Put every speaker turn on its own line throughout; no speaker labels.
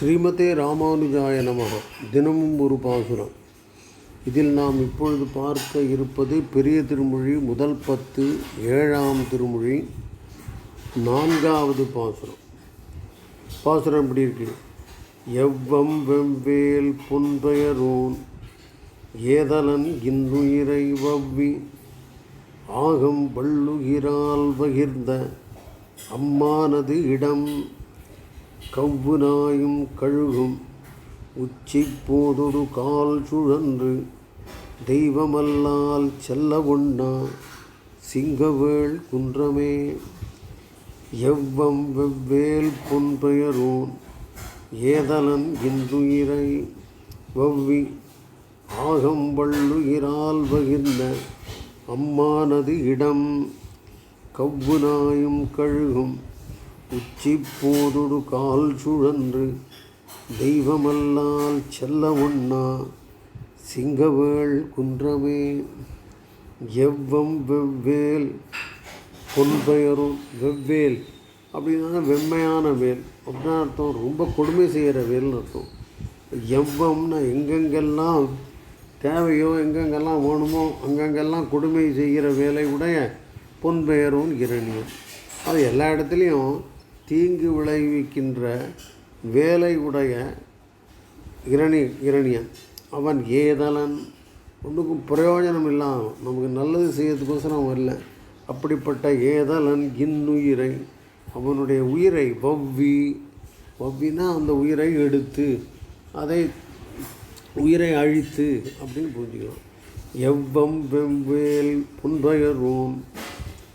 ஸ்ரீமதே ராமானுஜாய நமக. தினமும் ஒரு பாசுரம். இதில் நாம் இப்பொழுது பார்க்க இருப்பது பெரிய திருமொழி முதல் பத்து ஏழாம் திருமொழி நான்காவது பாசுரம். பாசுரம் எப்படி இருக்கு? எவ்வம் வெவ்வேல் பொன்பெயரோன் ஏதலன் இன்னுயிரை வவ்வி ஆகம் வள்ளுகிறால் பகிர்ந்த அம்மானது இடம். கவ்வு நாயும் கழுகும் உச்சி போதொடு கால் சுழன்று தெய்வமல்லால் செல்ல ஒண்ணா சிங்கவேள் குன்றமே. எவ்வம் வெவ்வேல் பொன்பெயரோன் ஏதலன் இன்றுயிரை வவ்வி ஆகம் வள்ளுயிரால் பகிர்ந்த அம்மானது இடம் கவ்வு நாயும் கழுகும் உச்சி போதொடு கால் சுழன்று. தெய்வமல்லால் செல்ல ஒண்ணா? சிங்கவேள் குன்றமே. எவ்வம் வெவ்வேல் பொன்பெயரும் வெவ்வேல். அப்படின்னா வெம்மையான வேல். அப்படின்னா அர்த்தம் ரொம்ப கொடுமை செய்கிற வேல்னு அர்த்தம். எவ்வம்னா எங்கெங்கெல்லாம் தேவையோ எங்கெங்கெல்லாம் வேணுமோ அங்கங்கெல்லாம் கொடுமை செய்கிற வேலை உடைய பொன்பெயரும் இரணியம் அது எல்லா இடத்துலையும் தீங்கு விளைவிக்கின்ற வேலை உடைய இரணி இரணியன். அவன் ஏதலன். ஒன்றுக்கும் பிரயோஜனம் இல்லாமல் நமக்கு நல்லது செய்யறதுக்கோசரம் அவன் இல்லை அப்படிப்பட்ட ஏதலன் இன்னுயிரை அவனுடைய உயிரை வவ்வி வவ்வினா அந்த உயிரை எடுத்து அதை உயிரை அழித்து அப்படின்னு புரிஞ்சுக்கலாம். எவ்வம் வெவ்வேல் புன்பயர்வோம்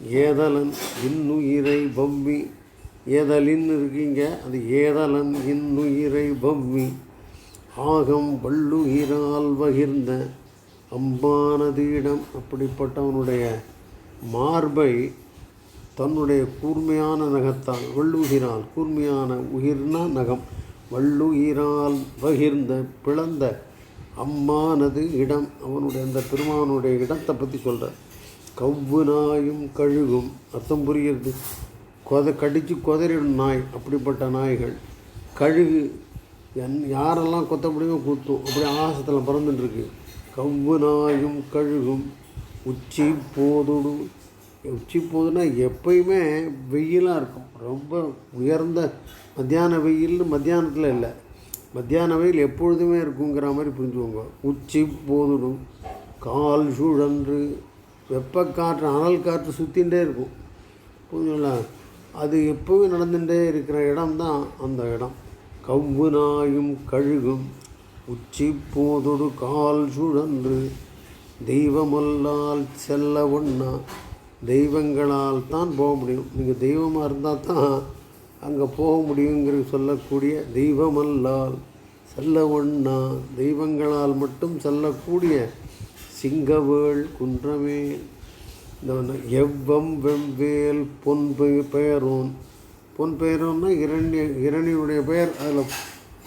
ஏதலன் இன்னுயிரை வவ்வி ஏதலின் இருக்கீங்க? அது ஏதலன் இன்னுயிரை வவ்வி ஆகம் வள்ளுயிரால் வகிர்ந்த அம்பானதீடம் அப்படிப்பட்டவனுடைய மார்பை தன்னுடைய கூர்மையான நகத்தால் வள்ளுகிறால் கூர்மையான உயிர்னா நகம் வள்ளுயிரால் பகிர்ந்த பிளந்த அம்மானது இடம் அவனுடைய அந்த பெருமானுடைய இடத்தை பற்றி சொல்கிறார் கவ்வு நாயும் கழுகும் அர்த்தம் புரிகிறது? கொத கடித்து கொதறிடும் நாய் அப்படிப்பட்ட நாய்கள். கழுகு என் யாரெல்லாம் கொத்த முடியுமோ குத்தும். அப்படி ஆகாசத்தில் பறந்துட்டுருக்கு. கவ்வு நாயும் கழுகும். உச்சி போதுடு. உச்சி போதுன்னா எப்பயுமே வெயிலாக இருக்கும். ரொம்ப உயர்ந்த மத்தியான வெயில் மத்தியானத்தில் இல்லை. மத்தியான வெயில் எப்பொழுதுமே இருக்குங்கிற மாதிரி புரிஞ்சுக்கோங்க. உச்சி போதுடும் கால் சூழன்று. வெப்பக்காற்று அனல் காற்று சுற்றிகிட்டே இருக்கும். புரிஞ்சுங்களா அது எப்போவும் நடந்துகிட்டே இருக்கிற இடம் தான் அந்த இடம். கவ்வு நாயும் கழுகும் உச்சி போதொடு கால் சுழன்று தெய்வமல்லால் செல்ல ஒன்றா தெய்வங்களால் தான் போக முடியும். நீங்கள் தெய்வமாக இருந்தால் தான் அங்கே போக முடியுங்கிறது சொல்லக்கூடிய தெய்வமல்லால் செல்ல ஒண்ணா தெய்வங்களால் மட்டும் செல்லக்கூடிய சிங்கவேள் குன்றமே எவ்வம் வெவ்வேல் பொன் பெயரும். பொன் பெயரும்னா இரண்ய இரணியுடைய பெயர் அதில்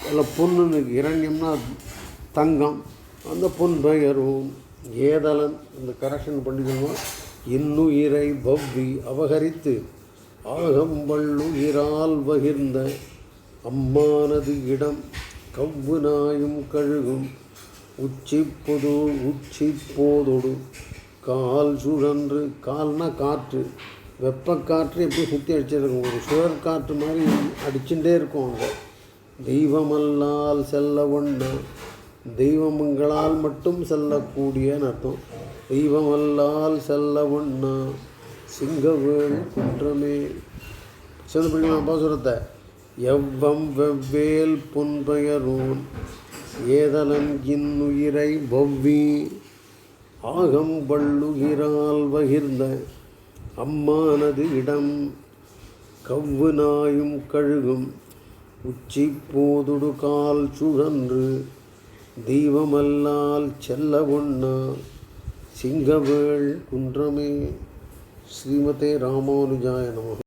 அதில் பொண்ணுன்னு இரண்யம்னா தங்கம். அந்த பொன் பெயரும் ஏதலன் இந்த கரெக்ஷன் பண்ணிக்கணும் இன்னுயிரை பவ்வி அபகரித்து ஆகம்பள்ளுயிரால் பகிர்ந்த அம்மானது இடம் கவ்வு நாயும் கழுகும். உச்சி பொது உச்சி போதொடு கால் சுழன்று கால்னா காற்று. வெப்ப காற்று எப்படி சுற்றி அடிச்சிருக்கும்? ஒரு சுழற் காற்று மாதிரி அடிச்சுட்டே இருக்கும் அங்கே தெய்வமல்லால் செல்ல ஒண்ணா தெய்வமங்களால் மட்டும் செல்லக்கூடியன்னு அர்த்தம். தெய்வமல்லால் செல்ல ஒண்ணா சிங்கவேல் குன்றமே. சேர்ந்து படிக்கலாம் பாசுரத்தை எவ்வம் வெவ்வேல் பொன்பெயரோன் ஏதலன் இன்னுயிரை பவ்வி ஆகம் வள்ளுகிறால் வகிர்ந்த அம்மானது இடம் கவ்வு நாயும் கழுகும் உச்சி போதுடு கால் சுழன்று தெய்வமல்லால் செல்ல ஒண்ணா சிங்கவேள் குன்றமே. ஸ்ரீமதே ராமானுஜாய நம.